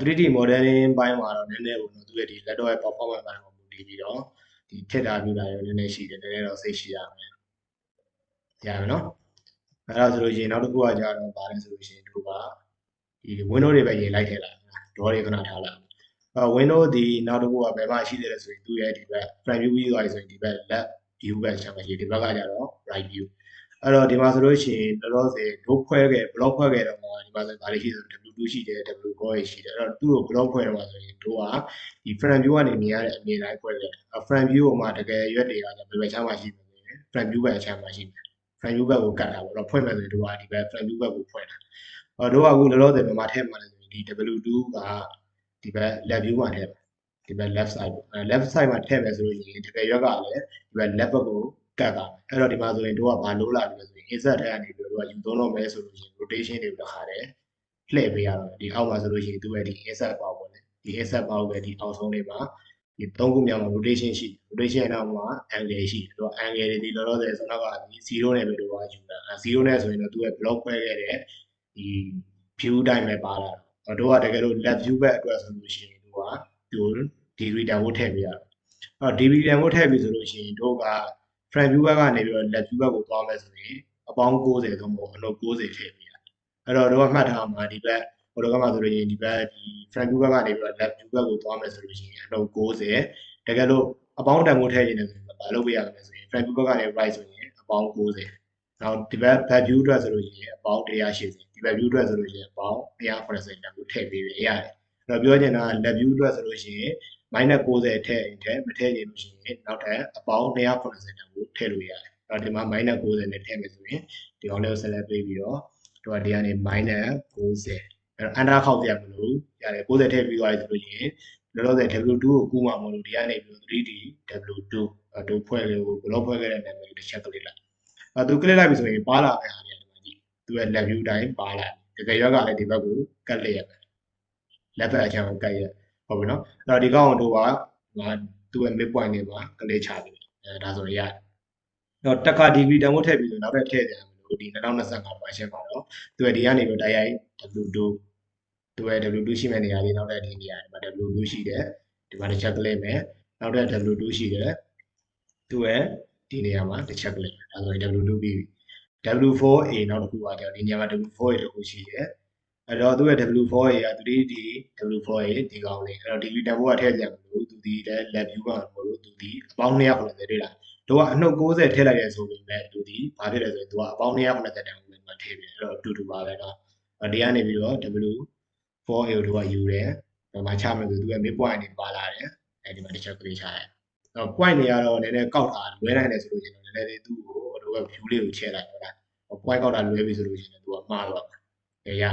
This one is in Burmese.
3D modeling ဘိုင်းမှာတော့နည်းနည်းဟိုသူရဲ့ဒီ laptop ရဲ့ performance ဘိုင်းကိုမူတည်ပြီးတော့ဒီထက်တာပြတာရောနည်းနည်းရှိတယ်နည်းနည်းတော့စိတ်ရှိရမယ်ရမယ်နော်အဲ့ဒါဆိုလို့ရှိရင်နောက်တစ်ခုကကြတော့ဗာလဲဆိုလို့ရှိရင်တို့ကဒီ window တွေပဲရေးလိုက်ထည့်လာဒေါ်တွေခဏထားလာအဲ window ဒီနောက်တစ်ခုကဘယ်မှာရှိတယ်လဲဆိုရင်သူ့ရဲ့ဒီဘက် front view ပြီးသွားပြီဆိုရင်ဒီဘက် left view ပဲချက်မှရှိဒီဘက်ကကြတော့ right view အဲ့တော့ဒီမှာဆိုလို့ရှိရင်လောလောဆယ်ဒုခွဲခဲ့ block ခွဲခဲ့တော့မှဒီမှာဆိုဗာလေးရှိဆို W2 ရှိတယ် W4 ရှိတယ်အဲ့တော့သူ့ကို block ခွဲတော့မှဆိုရင်တို့ကဒီ front view ကနေမြင်ရတဲ့အမြင်တိုင်းခွဲခဲ့တယ် front view ကိုမှတကယ်ရွက်တွေကဘယ်ဘက်ချမ်းမှရှိမယ်ဆိုရင် front view ဘက်အချမ်းမှရှိမယ် front view ဘက်ကိုကတ်တာပေါ့တော့ဖွင့်မယ်ဆိုရင်တို့ကဒီဘက် front view ဘက်ကိုဖွင့်တာအဲ့တော့တို့ကအခုလောလောဆယ်မြန်မာထည့်မှလည်းဆိုရင်ဒီ W2 ကဒီဘက် left view မှာထည့်ဒီဘက် left side ပေါ့ left side မှာထည့်မယ်ဆိုလို့ရှိရင်တကယ်ရွက်ကလည်းဒီဘက် left ဘက်ကို ကတ်တာအဲ့တော့ဒီမှာဆိုရင်တို့ကဘာလို့လာပြီလဲဆိုရင် insert ထဲကနေပြီးတော့ယူသုံးတော့မယ်ဆိုလို့ရှိရင် rotation တွေတစ်ခါတည်းလှည့်ပေးရတော့ဒီအောက်မှာဆိုလို့ရှိရင်သူ့ရဲ့ဒီ insert ပေါက်ပေါ့လေဒီ insert ပေါက်ပဲဒီအောက်ဆုံးလေးမှာဒီသုံးခုမြောက်မှာ rotation ရှိ rotation နောက်မှာ angle ရှိတယ်တော့ angle တွေဒီလောလောဆယ်ဆိုတော့ကဒီ0နဲ့ပဲတို့ကယူတာအဲ0နဲ့ဆိုရင်တော့သူ့ရဲ့ block ခွဲခဲ့တဲ့ဒီ view တိုင်းပဲပါလာတော့တို့ကတကယ်လို့ left view ဘက်အတွက်ဆိုလို့ရှိရင်တို့ကဒီ degree တန်ဖို့ထည့်ပေးရတယ်အဲ့ degree တန်ဖို့ထည့်ပြီဆိုလို့ရှိရင်တို့က front view ဘက်ကနေပြီးတော့ left view ဘက်ကိုသွားမယ်ဆိုရင်အပေါင်း60သို့မဟုတ်အနှုတ်60ထည့်ပေးရတယ်အဲ့တော့တို့ကမှတ်ထားမှာဒီဘက်ဟိုတော့ကမှဆိုလို့ရှိရင်ဒီဘက်ဒီ front view ဘက်ကနေပြီးတော့ left view ဘက်ကိုသွားမယ်ဆိုလို့ရှိရင်အနှုတ်60တကယ်လို့အပေါင်းတန်ဖို့ထည့်ရင်လည်းဘာလုပ်ပေးရမလဲဆိုရင် front view ဘက်ကနေ right ဆိုရင်အပေါင်း60နောက်ဒီဘက် back view အတွက်ဆိုလို့ရှိရင်အပေါင်း180ဒီဘက် view အတွက်ဆိုလို့ရှိရင်အပေါင်း180တန်ကိုထည့်ပေးရရတယ်အဲ့တော့ပြောချင်တာ left view အတွက်ဆိုလို့ရှိရင် minus 90ထည့်ရင်ထည့်မထည့်ရင်လို့ရှိရင်နောက်ထပ်အပေါင်း180တန်ကိုထည့်လို့ရတယ်။အဲ့တော့ဒီမှာ minus 90 နဲ့ထည့်မယ်ဆိုရင်ဒီကောင်လေးကို select ပေးပြီးတော့တို့ကဒီကနေ minus 90 အဲ့တော့ under ခောက်ပြမလို့ရတယ်90ထည့်ပြီးသွားပြီဆိုလို့ရှိရင်လောလောဆယ် W2 ကိုကူးမှာမလို့ဒီကနေပြီး 3D W2 အဲ့တို့ဖွဲ့လေးကိုဘလော့ဖွဲ့ခဲ့တဲ့နာမည်တစ်ချက်ကလေးလိုက်အဲ့သူကလစ်လိုက်ပြီဆိုရင်ပါလာမယ်ဟာဒီမှာကြည့်သူရဲ့ level view တိုင်းပါလာတကယ်ရောက်ကလည်းဒီဘက်ကိုကတ်လိုက်ရမယ် left ဘက်အချမ်းကိုကတ်ရ ဟုတ်ပြီနော်အဲ့တော့ဒီကောင်တို့ကသူ့ရဲ့ mid point တွေမှာကလေးချပြီအဲဒါဆိုရင်ရတယ်တော့တက္က degree တန်ဖို့ထည့်ပြီးဆိုနောက်ထပ်ထည့်တယ်မလို့ဒီ2025မှာရှင်းပါတော့သူရဲ့ဒီကနေပြီးတိုက်ရိုက် W2 သူရဲ့ W2 ရှိမဲ့နေရာလေးနောက်ထပ်ဒီနေရာဒီမှာ W2 ရှိတယ်ဒီမှာတစ်ချက်ကလေးမယ်နောက်ထပ် W2 ရှိတယ်သူရဲ့ဒီနေရာမှာတစ်ချက်ကလေးဒါဆိုရင် W2 ပြီးပြီ W4A နောက်တစ်ခုပါကြောင့်ဒီနေရာမှာ W4A တစ်ခုရှိတယ် အဲ့တော့သူရဲ့ W4 ရေက 3D W4 ရေဒီကောင်လေးအဲ့တော့ DV တန်ဖိုးကထည့်ကြမလို့သူဒီလည်း lab view ကမလို့သူဒီအပေါင်း290တွေ့တာတို့ကအနှုတ်60ထည့်လိုက်ရဆိုပေမဲ့သူဒီဘာဖြစ်လဲဆိုရင်သူကအပေါင်း290တန်ဖိုးလေးမှထည့်ပြီအဲ့တော့အတူတူပါပဲနော်အဲ့ဒီကနေပြီးတော့ W4 ရေတို့ကယူတယ်ဘာမှချမယ်ဆိုသူက mid point နေပါလာတယ်အဲ့ဒီမှာတစ်ချက် create ချတယ်အဲ့တော့ point တွေကတော့နည်းနည်းကောက်တာလွဲနိုင်တယ်ဆိုလို့ရှိရင်နည်းနည်းသူ့ကိုတို့က view လေးကိုချဲ့လိုက်ဟုတ်လား point ကောက်တာလွဲပြီဆိုလို့ရှိရင်သူကမှားတော့တယ်ရ